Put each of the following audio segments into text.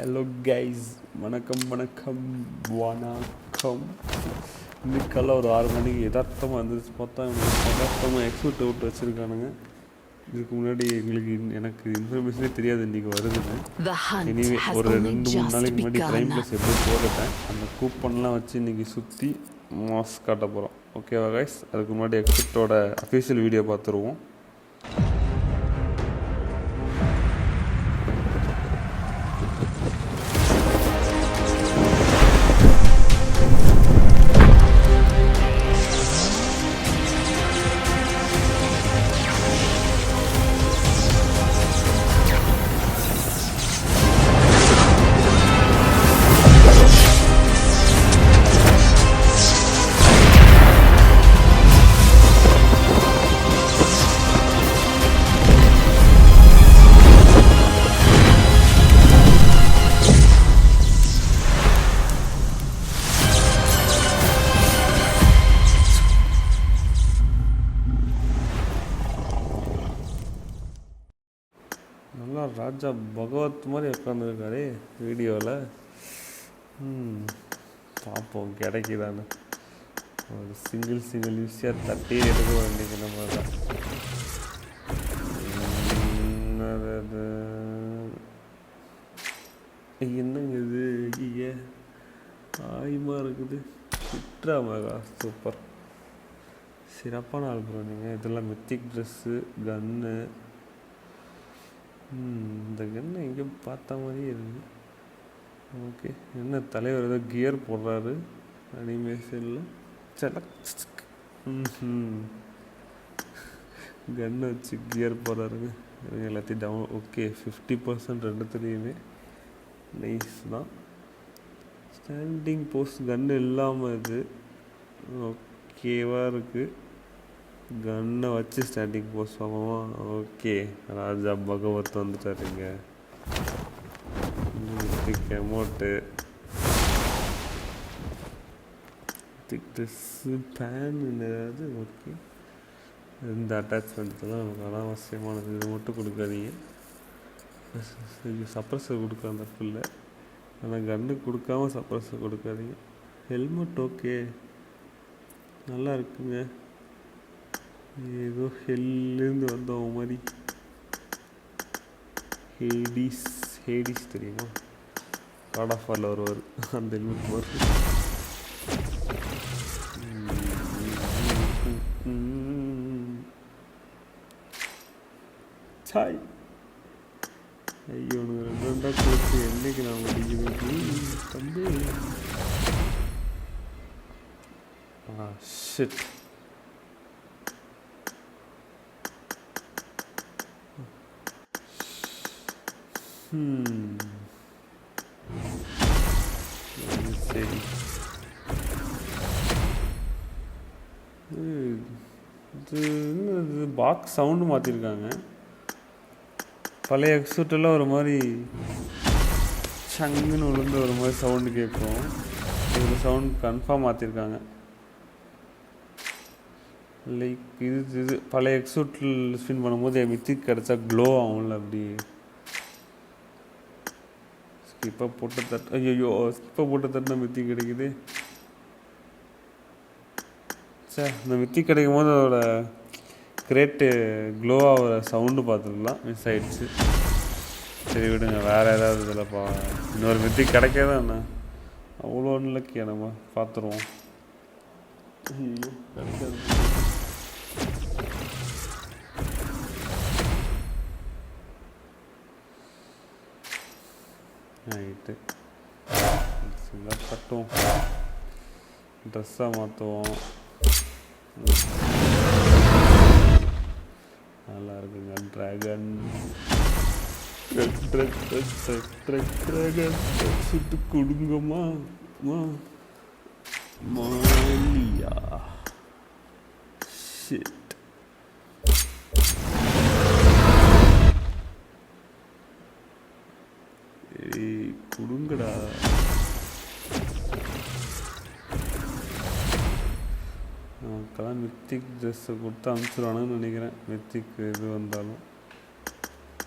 Hello guys வணக்கம் வணக்கம். வணக்கம். இன்னைக்கெல்லாம் ஒரு ஆறு மணிக்கு யதார்த்தமாக வந்துச்சு பார்த்தா இவனுக்கு யதார்த்தமாக எக்ஸ்போர்ட் விட்டு வச்சுருக்கானுங்க. இதுக்கு முன்னாடி எங்களுக்கு எனக்கு இன்ஃபர்மேஷனே தெரியாது இன்றைக்கி வருதுன்னு. எனிவே ஒரு ரெண்டு மூணு நாளைக்கு முன்னாடி ப்ரைம் begun. ப்ளஸ் எப்படி போட்டுட்டேன். அந்த கூப்பன்லாம் வச்சு இன்றைக்கி சுற்றி மாஸ் காட்ட போகிறோம் ஓகேவா கைஸ் அதுக்கு முன்னாடி எக்ஸிட்டோட அஃபீஷியல் வீடியோ பார்த்துருவோம். ராஜா பகவத் மாதிரி உட்காந்துருக்காரு வீடியோவில் பார்ப்போம் கிடைக்குதான்னு. ஒரு சிங்கிள் சிங்கிள் ஈஸியாக தட்டி எடுக்க வேண்டிய நம்ம தான் அது? என்னங்க இது? ஐய ஆயுமா இருக்குது. சிட்ரா மகா சூப்பர் சிறப்பான ஆள் ப்ரோ நீங்கள் இதெல்லாம் மித்திக் ட்ரெஸ்ஸு கன்னு இந்த கன்னை எங்கேயும் பார்த்த மாதிரியே இருக்கு. ஓகே என்ன தலைவர் ஏதோ கியர் போடுறாரு அனிமேஷனில். சில கன்று வச்சு கியர் போடுறாருங்க. இவங்க எல்லாத்தையும் டவுன் ஓகே ஃபிஃப்டி பர்சன்ட் ரெண்டுத்துலேயுமே. நைஸ் தான். ஸ்டாண்டிங் போஸ்ட் கன்று இல்லாமல் இது. ஓகேவாக இருக்குது கன்னை வச்சு ஸ்டாண்டிங் போஸ்ட் பார்ப்போமா? ஓகே ராஜா பகவத் வந்துட்டாருங்க. திக் அமௌண்ட்டு திக் ட்ரெஸ்ஸு பேன் ஏதாவது ஓகே இந்த அட்டாச்மெண்ட் தான் நமக்கு அனாவசியமானது. இது மட்டும் கொடுக்காதீங்க. சப்ரஸர் கொடுக்க அந்த பிள்ளை ஆனால் கன்று கொடுக்காம சப்ரஸர் கொடுக்காதீங்க. ஹெல்மெட் ஓகே நல்லா இருக்குங்க. ஏதோ ஹெல்லேருந்து வந்தவன் மாதிரி ஹேடிஸ் ஹேடிஸ் தெரியுமா காட் ஆஃப் வாரில் வருவார் அந்த ஹெல்மெட் வரும் சாய் ஐயோ உனக்கு ரெண்டு ரெண்டாக கொடுத்து என்னைக்கு நான் முடிக்கிறது தம்பி ஆ ஷிட் சரி இது இது பாக்ஸ் சவுண்டு மாற்றிருக்காங்க பழைய எக்ஸூட்டெல்லாம் ஒரு மாதிரி சங்குன்னு விழுந்து ஒரு மாதிரி சவுண்டு கேட்கும். இதில் சவுண்ட் கன்ஃபார்ம் மாற்றிருக்காங்க லைக் இது இது பழைய எக்ஸூட்டில் ஸ்பின் பண்ணும்போது என் மித்தி கிடச்சா க்ளோ ஆகும்ல அப்படி. இப்போ போட்டு தட்டு ஐயோ இப்போ போட்டு தட்டின மித்தி கிடைக்குது. சார் இந்த மித்தி கிடைக்கும் போது அதோட கிரேட்டு க்ளோ ஆகிற சவுண்டு பார்த்துக்கலாம் மிஸ் ஆகிடுச்சு சரி விடுங்க வேறு ஏதாவது இதில் பா இன்னொரு மித்தி கிடைக்காதா என்ன? அவ்வளோ லக்கியா நம்ம பார்த்துருவோம். ஐயோ கிடைக்காது. ரைட்டு கட்டுவோம் ட்ரெஸ்ஸாக மாற்றுவோம். நல்லா இருக்குங்க. ட்ராகன் ட்ராகன் சுட்டு கொடுங்கம்மா. மா மாலியா ஷிட் நமக்கெல்லாம் மித்திக் ட்ரெஸ்ஸை கொடுத்து அனுப்பிச்சிடுவானுன்னு நினைக்கிறேன். மித்திக் இது வந்தாலும்.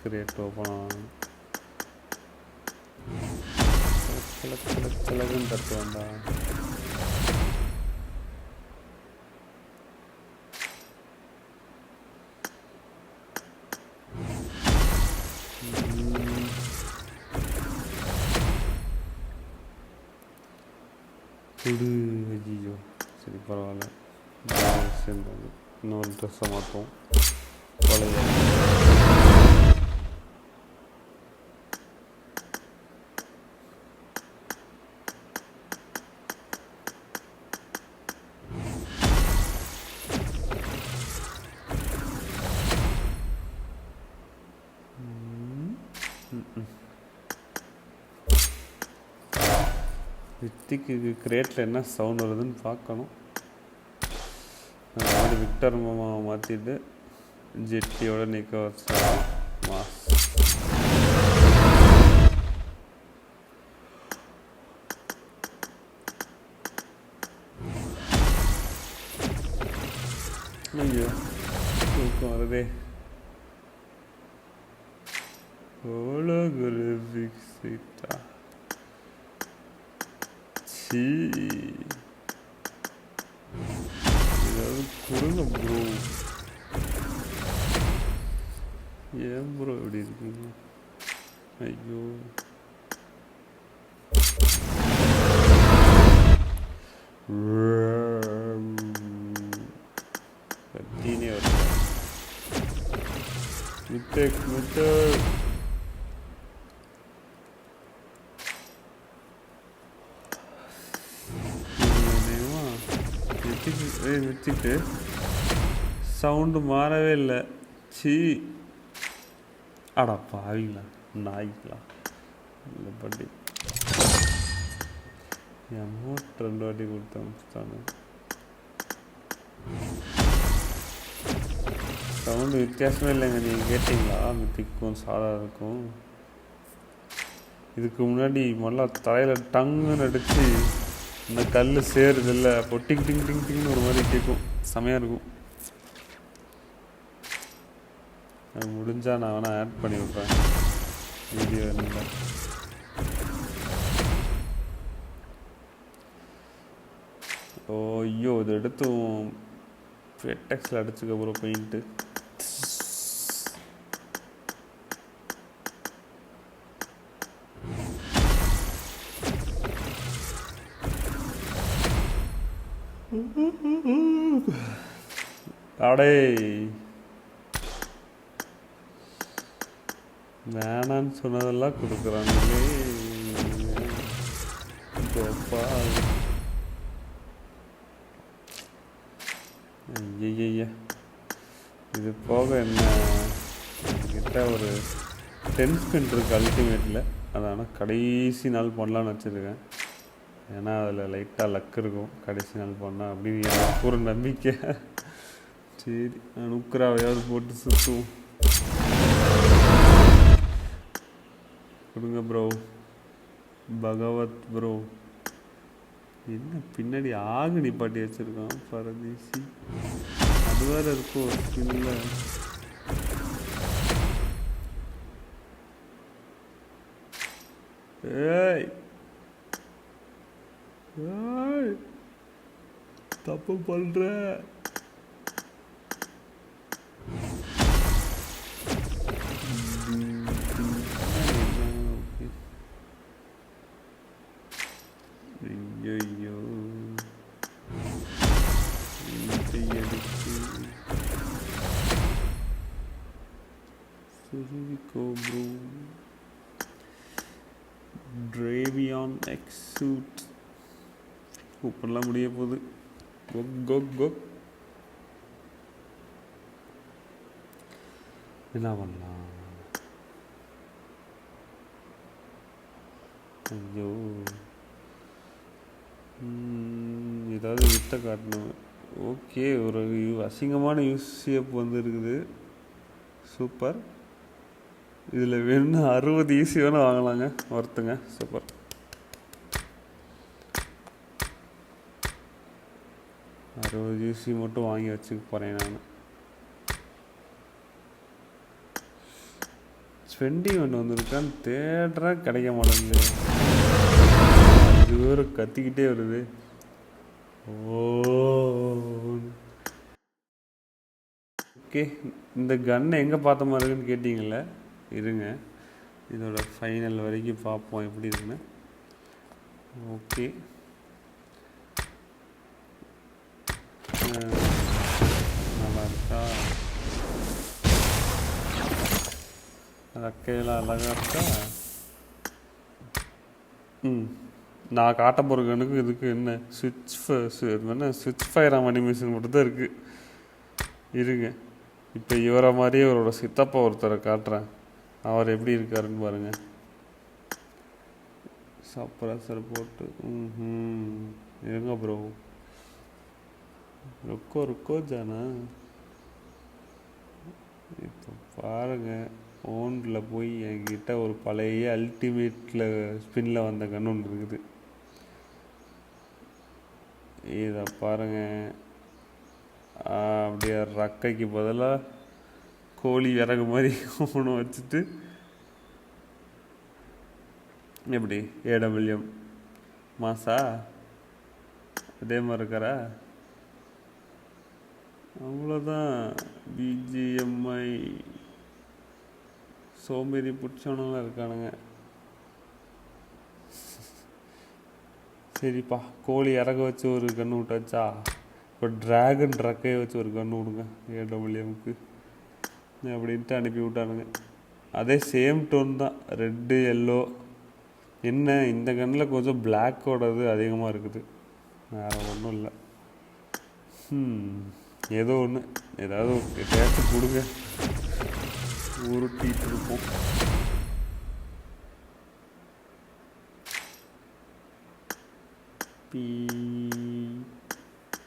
கிரியேட் ஓப்பன் ஆகணும் கிழக்கு சிலக் வந்தால் இன்னொரு ட்ரெஸ்ஸை மாற்றுவோம் வித்திக்கு கிரேட்டில் என்ன சவுண்ட் வருதுன்னு பார்க்கணும். அந்த மாமாவை மாற்றிட்டு ஜெட்டியோட நிற்க வச்சா மாஸ் ஐயோ தூக்கம் வருதே. ஹோலோகிராஃபிக் சீட்டா சீ. ஏதாவது கொடுங்க ப்ரோ ஏன் ப்ரோ இப்படி இருக்கீங்க ஐயோ கத்தினே வருது மித்தேக் வச்சுட்டு சவுண்டு மாறவே இல்லை. சீ அடா பாவிங்களா நாய்ங்களா இல்லை பட்டி. அமௌண்ட் ரெண்டு வாட்டி கொடுத்து அனுப்பிச்சிட்டானு சவுண்டு வித்தியாசமே இல்லைங்க நீங்கள் கேட்டிங்களா? மித்திக்கும் சாதா இருக்கும். இதுக்கு முன்னாடி மல்ல தலையில் டங்குன்னு அடித்து இந்த கல் சேருது இல்லை அப்போ டிங் டிங் டிங் டிங்னு ஒரு மாதிரி கேட்கும் செமையாக இருக்கும். அது முடிஞ்சால் நான் வேணால் ஆட் பண்ணி விட்றேன் வீடியோ என்ன ஓ ஐயோ இது எடுத்தும் ஃபெட்டெக்ஸில் அடிச்சுக்க அப்புறம் பெயிண்ட்டு அடே. வேணான்னு சொன்னதெல்லாம் கொடுக்குறாங்களே கோபால் ஐயய்ய இது போக என்ன? கிட்ட ஒரு டென் ஸ்பின் இருக்குது அல்டிமேட்டில் அதை ஆனால் கடைசி நாள் பண்ணலான்னு வச்சுருக்கேன். ஏன்னா அதில் லைட்டாக லக் இருக்கும். கடைசி நாள் பண்ணால் அப்படின்னு எனக்கு ஒரு நம்பிக்கை. சரி நுக்கராவையாவது போட்டு சுற்றுவோம் கொடுங்க ப்ரோ பகவத் ப்ரோ என்ன பின்னாடி ஆகு நிப்பாட்டி வச்சுருக்கான்? பரதேசி. அது வேற இருக்கும் ஸ்பின்ல ஏய்! தப்பு பண்ணுற கூப்பிடலாம் முடிய போகுது. கொக் கொக் கொக் என்ன பண்ணலாம்? ஐயோ. ஏதாவது விட்ட காட்டணும். ஓகே ஒரு அசிங்கமான யூசிஎஃப் வந்து இருக்குது சூப்பர். இதில் வேணும்னா அறுபது ஈஸி வேணால் வாங்கலாங்க. ஒருத்தங்க. சூப்பர். இருபது ஜூசி மட்டும் வாங்கி வச்சுக்க போகிறேன் நான். ஸ்பெண்டிங் ஒன்று வந்திருக்கான்னு தேடுறேன் கிடைக்க மாட்டேங்குது. தூரம் கத்திக்கிட்டே வருது. ஓ ஓகே இந்த கன்னை எங்கே பார்த்த மாதிரி இருக்குன்னு கேட்டிங்கள இருங்க. இதோட ஃபைனல் வரைக்கும் பார்ப்போம் எப்படி இருக்குன்னு. ஓகே நல்லா இருக்கா? ரெக்கையெல்லாம் அழகாக இருக்கா? ம். நான் காட்ட போகிற கண்ணுக்கு இதுக்கு என்ன? சுவிட்ச் என்ன? சுவிட்ச் ஃபயர் மிஷின் மட்டும் தான் இருக்குது இருங்க. இப்போ இவரை மாதிரியே இவரோட சித்தப்பா ஒருத்தரை காட்டுறேன். அவர் எப்படி இருக்காருன்னு பாருங்கள் சப்ரஸர் போட்டு ம் இருங்க ப்ரோ ருக்கோ ருக்கோ ஜானா. இப்போ பாருங்க ஓனில் போய் என்கிட்ட ஒரு பழைய அல்டிமேட்டில் ஸ்பின்னில் வந்த கன் ஒன்று இருக்குது. இதை பாருங்க. அப்படியே ரக்கைக்கு பதிலாக கோழி விறகு மாதிரி ஒன்று வச்சுட்டு எப்படி ஏடபிள்யூஎம் மாசா அதே மாதிரி இருக்காரா? அவ்வளோதான் பிஜிஎம்ஐ சோம்பேறி பிடிச்சவனெல்லாம் இருக்கானுங்க. சரிப்பா கோழி இறக வச்சு ஒரு கன்று விட்டாச்சா இப்போ ட்ராகன் ட்ரக்கையை வச்சு ஒரு கன்று விடுங்க ஏடபிள்யூஎம்க்கு அப்படின்ட்டு அனுப்பி விட்டானுங்க. அதே சேம் டோன் தான் ரெட்டு எல்லோ என்ன இந்த கண்ணில் கொஞ்சம் பிளாக்கோடது அதிகமாக இருக்குது. வேறு ஒன்றும் இல்லை. ம் ஏதோ ஒன்று ஏதாவது எதையாச்சும் கொடுங்க. உருட்டிட்டு இருப்போம். பீ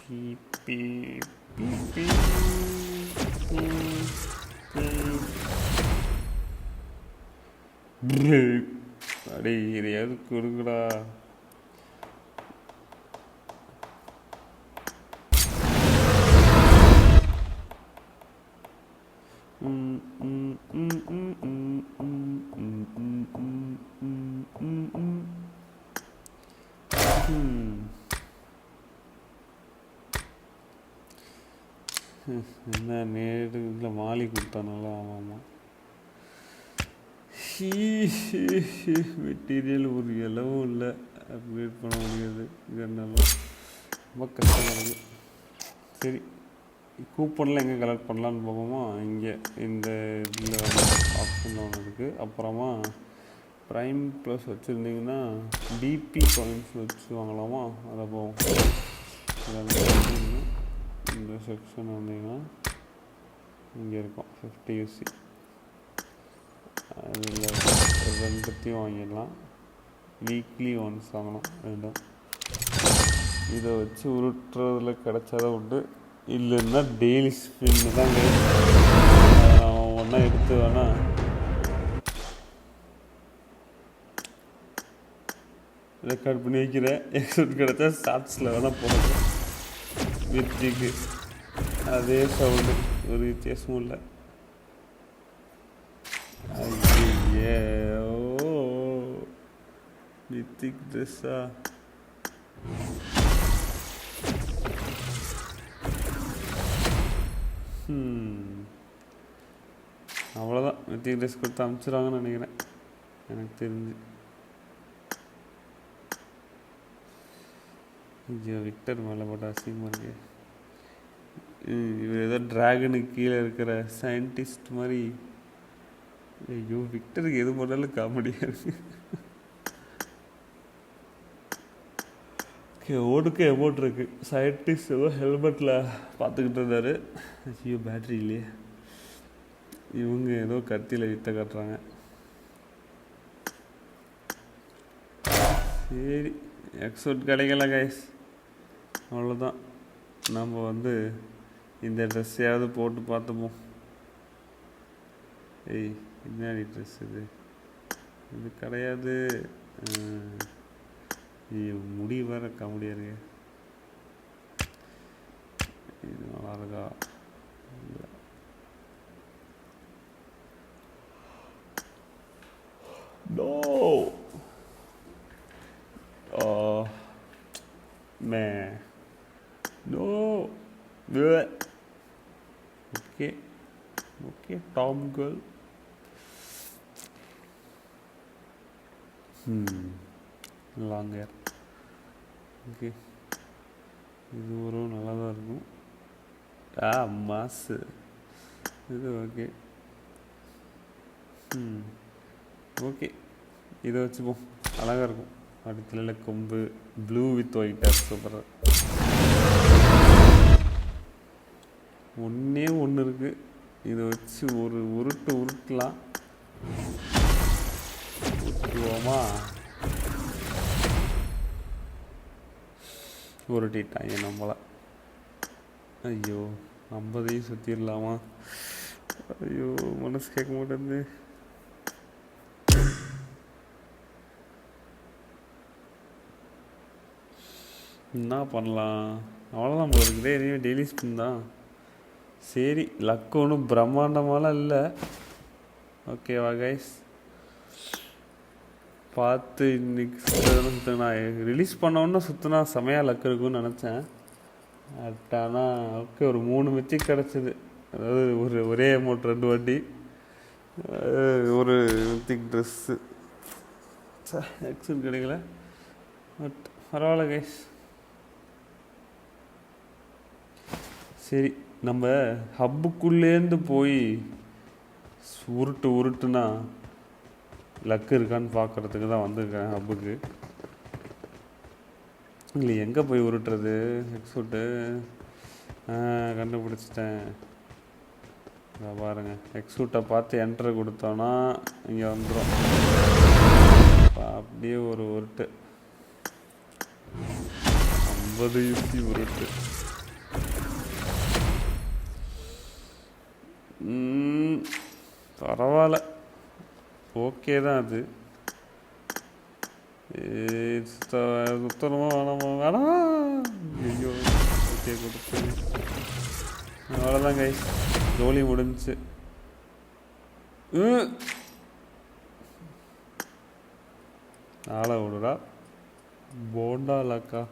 பீ பீ பீ பீ அடே எதையாவது கொடுங்கடா. என்ன நேரு இல்லை மாலி கொடுத்தானால ஆமாம்மா மெட்டீரியல் ஒரு இலவும் இல்லை. அப்கிரேட் பண்ண முடியாது. இதனாலும் ரொம்ப கஷ்டமாக இருக்குது சரி கூப்பனில் எங்கே கலெக்ட் பண்ணலான்னு பார்ப்போமா இங்கே இந்த இதில் ஆப்ஷனில் ஒன்று இருக்குது அப்புறமா ப்ரைம் ப்ளஸ் வச்சுருந்தீங்கன்னா டிபி காயின்ஸ் வச்சு வாங்கலாமா? அதை போவோம். இதில் இந்த செக்ஷன் வந்தீங்கன்னா இங்கே இருக்கும் ஃபிஃப்டி யூசி அதில் ரெண்டுத்தையும் வாங்கிடலாம் வீக்லி ஒன்ஸ் வாங்கணும் ரெண்டும் இதை வச்சு உருட்டுறதுல கிடைச்சாதான் உண்டு இல்லைன்னா டெய்லி ஸ்பின்னு தான் ஒன்றா எடுத்து வேணா ரெக்கார்ட் பண்ணி வைக்கிறேன் எக்ஸப்ட் கிடைச்சா ஷார்ட்ஸில் வேணால் போகிறேன் வெற்றிக்கு அதே சவுண்டு ஒரு வித்தியாசமும் இல்லை. ஐயோ நித்திக் ட்ரெஸ்ஸா அவ்வளோதான் நித்திக் ட்ரெஸ் கொடுத்து அனுப்பிச்சிடுவாங்கன்னு நினைக்கிறேன். எனக்கு தெரிஞ்சு. ஐயோ விக்டர் மேலே போட்ட அசிங்கமாக இருக்கு. இவர் ஏதோ டிராகனுக்கு கீழே இருக்கிற சயின்டிஸ்ட் மாதிரி. ஐயோ விக்டருக்கு எது பண்ணாலும் காமெடியாக இருக்கு. ஓடுக்கு எமௌண்ட் இருக்கு. சயின்டிஸ்ட் ஏதோ ஹெல்மெட்டில் பார்த்துக்கிட்டு இருந்தாரு. ஐயோ பேட்ரி இல்லையே. இவங்க ஏதோ கத்தியில் வித்த காட்டுறாங்க. சரி எக்ஸோட் கிடைக்கல கைஸ் அவ்வளோதான் நம்ம வந்து இந்த ட்ரெஸ்ஸையாவது போட்டு பார்த்துப்போம். ஏய் என்னடி ட்ரெஸ் இது? இது கிடையாது. முடி வேற காமெடியாக இருக்கு. இது நல்லா இருக்கா இல்ல. No! ஆ மே no okay okay tom girl. Long hair. Okay. இது ஒரு நல்லா தான் இருக்கும். ஆ மாசு. இது ஓகே. ம் ஓகே. இதை வச்சுப்போம். அழகாக இருக்கும். அடுத்த கொம்பு. ப்ளூ வித் ஒயிட்டாக சூப்பராக ஒன்றே ஒன்று இருக்குது இதை வச்சு ஒரு உருட்டு உருட்டலாம். உருட்டுவோமா? உருட்டிட்டாங்க நம்மள. ஐயோ ஐம்பதையும் சுற்றிடலாமா ஐயோ மனசு கேட்க மாட்டேங்குது என்ன பண்ணலாம்? அவ்வளோதான் போல இருக்குதே. இனிமேல் டெய்லி ஸ்பின் தான். சரி லக்கு ஒன்றும் பிரம்மாண்டமாலாம் இல்லை. ஓகேவா கைஸ் பார்த்து இன்னைக்கு சுற்றுனா சுற்றுனா ரிலீஸ் பண்ணோன்னு சுற்றினா செமையாக லக் இருக்கும்னு நினச்சேன். பட் ஆனால் ஓகே ஒரு மூணு மித்தி கிடச்சிது. அதாவது ஒரு ஒரே அமௌண்ட் ரெண்டு வண்டி ஒரு மித்திக் ட்ரெஸ்ஸு எக்ஸன் கிடைக்கல. பட் பரவாயில்ல கைஸ் சரி. நம்ம ஹப்புக்குள்ளேருந்து போய் உருட்டு உருட்டுனா லக்கு இருக்கான்னு பார்க்கறதுக்கு தான் வந்திருக்கேன் ஹப்புக்கு. இல்லை எங்கே போய் உருட்டுறது? எக்ஸூட்டு கண்டுபிடிச்சிட்டேன். இதை பாருங்கள் எக்ஸூட்டை பார்த்து என்ட்ரு கொடுத்தோன்னா இங்கே வந்துடும் அப்படியே ஒரு உருட்டு. ஐம்பது யூசி உருட்டு. பரவாயில்ல. ஓகே தான் அது. ஏய், சுத்த- வேணாமா? வேணாம்? ஐயோ ஓகே கொடுத்து. அவ்வளோதான் கை ஜோலி முடிஞ்சு. ம். ஆளை விடுறா போண்டா லக்கா